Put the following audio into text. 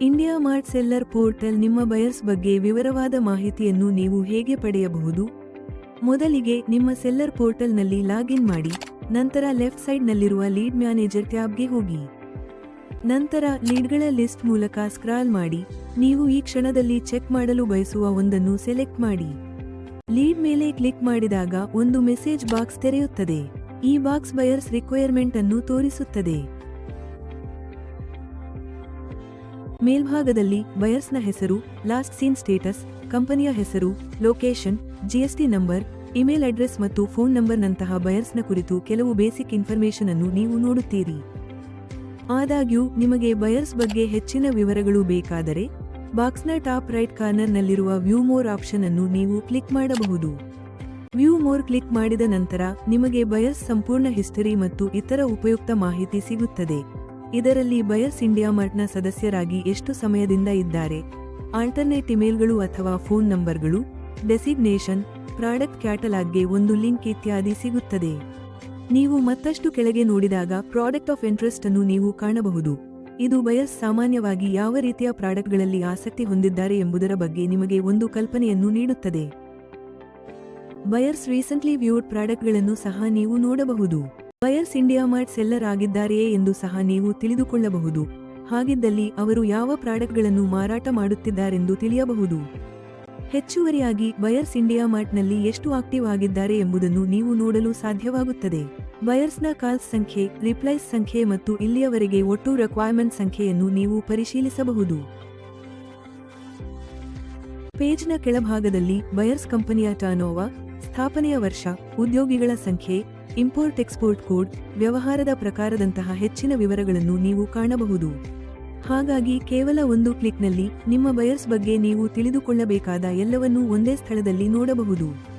India mart seller portal ನಿಮ್ಮ buyers ಬಗ್ಗೆ ವಿವರವಾದ ಮಾಹಿತಿಯನ್ನು ನೀವು ಹೇಗೆ ಪಡೆಯಬಹುದು? ಮೊದಲಿಗೆ ನಿಮ್ಮ ಸೆಲ್ಲರ್ ಪೋರ್ಟಲ್ನಲ್ಲಿ ಲಾಗಿನ್ ಮಾಡಿ, ನಂತರ ಲೆಫ್ಟ್ ಸೈಡ್ನಲ್ಲಿರುವ ಲೀಡ್ ಮ್ಯಾನೇಜರ್ ಟ್ಯಾಬ್ಗೆ ಹೋಗಿ. ನಂತರ ಲೀಡ್ಗಳ ಲಿಸ್ಟ್ ಮೂಲಕ ಸ್ಕ್ರಾಲ್ ಮಾಡಿ, ನೀವು ಈ ಕ್ಷಣದಲ್ಲಿ ಚೆಕ್ ಮಾಡಲು ಬಯಸುವ ಒಂದನ್ನು ಸೆಲೆಕ್ಟ್ ಮಾಡಿ. ಲೀಡ್ ಮೇಲೆ ಕ್ಲಿಕ್ ಮಾಡಿದಾಗ ಒಂದು ಮೆಸೇಜ್ ಬಾಕ್ಸ್ ತೆರೆಯುತ್ತದೆ. ಈ ಬಾಕ್ಸ್ ಬಯರ್ಸ್ ರಿಕ್ವೈರ್ಮೆಂಟ್ ಅನ್ನು ತೋರಿಸುತ್ತದೆ. ಮೇಲ್ಭಾಗದಲ್ಲಿ ಬಯರ್ಸ್ನ ಹೆಸರು, ಲಾಸ್ಟ್ ಸೀನ್ ಸ್ಟೇಟಸ್, ಕಂಪನಿಯ ಹೆಸರು, location GST number, email address ಮತ್ತು ಫೋನ್ ನಂಬರ್ನಂತಹ ಬಯರ್ಸ್ನ ಕುರಿತು ಕೆಲವು ಬೇಸಿಕ್ ಇನ್ಫಾರ್ಮೇಷನ್ ಅನ್ನು ನೀವು ನೋಡುತ್ತೀರಿ. ಆದಾಗ್ಯೂ, ನಿಮಗೆ ಬಯರ್ಸ್ ಬಗ್ಗೆ ಹೆಚ್ಚಿನ ವಿವರಗಳು ಬೇಕಾದರೆ ಬಾಕ್ಸ್ನ ಟಾಪ್ ರೈಟ್ ಕಾರ್ನರ್ನಲ್ಲಿರುವ ವ್ಯೂ ಮೋರ್ ಆಪ್ಷನ್ ಅನ್ನು ನೀವು ಕ್ಲಿಕ್ ಮಾಡಬಹುದು. ವ್ಯೂ ಮೋರ್ ಕ್ಲಿಕ್ ಮಾಡಿದ ನಂತರ, ನಿಮಗೆ ಬಯರ್ಸ್ ಸಂಪೂರ್ಣ ಹಿಸ್ಟರಿ ಮತ್ತು ಇತರ ಉಪಯುಕ್ತ ಮಾಹಿತಿ ಸಿಗುತ್ತದೆ. ಇದರಲ್ಲಿ ಬಯರ್ಸ್ ಇಂಡಿಯಾ ಮರ್ಟ್ನ ಸದಸ್ಯರಾಗಿ ಎಷ್ಟು ಸಮಯದಿಂದ ಇದ್ದಾರೆ? ಆಲ್ಟರ್ನೇಟ್ ಇಮೇಲ್ಗಳು ಅಥವಾ ಫೋನ್ ನಂಬರ್ಗಳು? ಡೆಸಿಗ್ನೇಷನ್, ಪ್ರಾಡಕ್ಟ್ ಕ್ಯಾಟಲಾಗ್ಗೆ ಒಂದು ಲಿಂಕ್ ಇತ್ಯಾದಿ ಸಿಗುತ್ತದೆ. ನೀವು ಮತ್ತಷ್ಟು ಕೆಳಗೆ ನೋಡಿದಾಗ ಪ್ರಾಡಕ್ಟ್ ಆಫ್ ಇಂಟ್ರೆಸ್ಟ್ ಅನ್ನು ನೀವು ಕಾಣಬಹುದು. ಇದು ಬಯಸ್ ಸಾಮಾನ್ಯವಾಗಿ ಯಾವ ರೀತಿಯ ಪ್ರಾಡಕ್ಟ್ಗಳಲ್ಲಿ ಆಸಕ್ತಿ ಹೊಂದಿದ್ದಾರೆ ಎಂಬುದರ ಬಗ್ಗೆ ನಿಮಗೆ ಒಂದು ಕಲ್ಪನೆಯನ್ನು ನೀಡುತ್ತದೆ. ಬಯರ್ಸ್ ರೀಸೆಂಟ್ಲಿ ವ್ಯೂಡ್ ಪ್ರಾಡಕ್ಟ್ಗಳನ್ನು ಸಹ ನೀವು ನೋಡಬಹುದು. ಬಯರ್ಸ್ ಇಂಡಿಯಾ ಮಾರ್ಟ್ ಸೆಲ್ಲರ್ ಆಗಿದ್ದಾರೆಯೇ ಎಂದು ಸಹ ನೀವು ತಿಳಿದುಕೊಳ್ಳಬಹುದು. ಹಾಗಿದ್ದಲ್ಲಿ ಅವರು ಯಾವ ಪ್ರಾಡಕ್ಟ್ಗಳನ್ನು ಮಾರಾಟ ಮಾಡುತ್ತಿದ್ದಾರೆಂದು ತಿಳಿಯಬಹುದು. ಹೆಚ್ಚುವರಿಯಾಗಿ ಬಯರ್ಸ್ ಇಂಡಿಯಾ ಮಾರ್ಟ್ನಲ್ಲಿ ಎಷ್ಟು ಆಕ್ಟಿವ್ ಆಗಿದ್ದಾರೆ ಎಂಬುದನ್ನು ನೀವು ನೋಡಲು ಸಾಧ್ಯವಾಗುತ್ತದೆ. ಬಯರ್ಸ್ನ ಕಾಲ್ಸ್ ಸಂಖ್ಯೆ ರಿಪ್ಲೈಸ್ ಸಂಖ್ಯೆ ಮತ್ತು ಇಲ್ಲಿಯವರೆಗೆ ಒಟ್ಟು ರಿಕ್ವೈರ್ಮೆಂಟ್ ಸಂಖ್ಯೆಯನ್ನು ನೀವು ಪರಿಶೀಲಿಸಬಹುದು. ಪೇಜ್ನ ಕೆಳಭಾಗದಲ್ಲಿ ಬಯರ್ಸ್ ಕಂಪನಿಯ ಟರ್ನೋವಾ ಸ್ಥಾಪನೆಯ ವರ್ಷ, ಉದ್ಯೋಗಿಗಳ ಸಂಖ್ಯೆ ಇಂಪೋರ್ಟ್ ಎಕ್ಸ್ಪೋರ್ಟ್ ಕೋಡ್ ವ್ಯವಹಾರದ ಪ್ರಕಾರದಂತಹ ಹೆಚ್ಚಿನ ವಿವರಗಳನ್ನು ನೀವು ಕಾಣಬಹುದು. ಹಾಗಾಗಿ ಕೇವಲ ಒಂದು ಕ್ಲಿಕ್ನಲ್ಲಿ ನಿಮ್ಮ ಬಯರ್ಸ್ ಬಗ್ಗೆ ನೀವು ತಿಳಿದುಕೊಳ್ಳಬೇಕಾದ ಎಲ್ಲವನ್ನೂ ಒಂದೇ ಸ್ಥಳದಲ್ಲಿ ನೋಡಬಹುದು.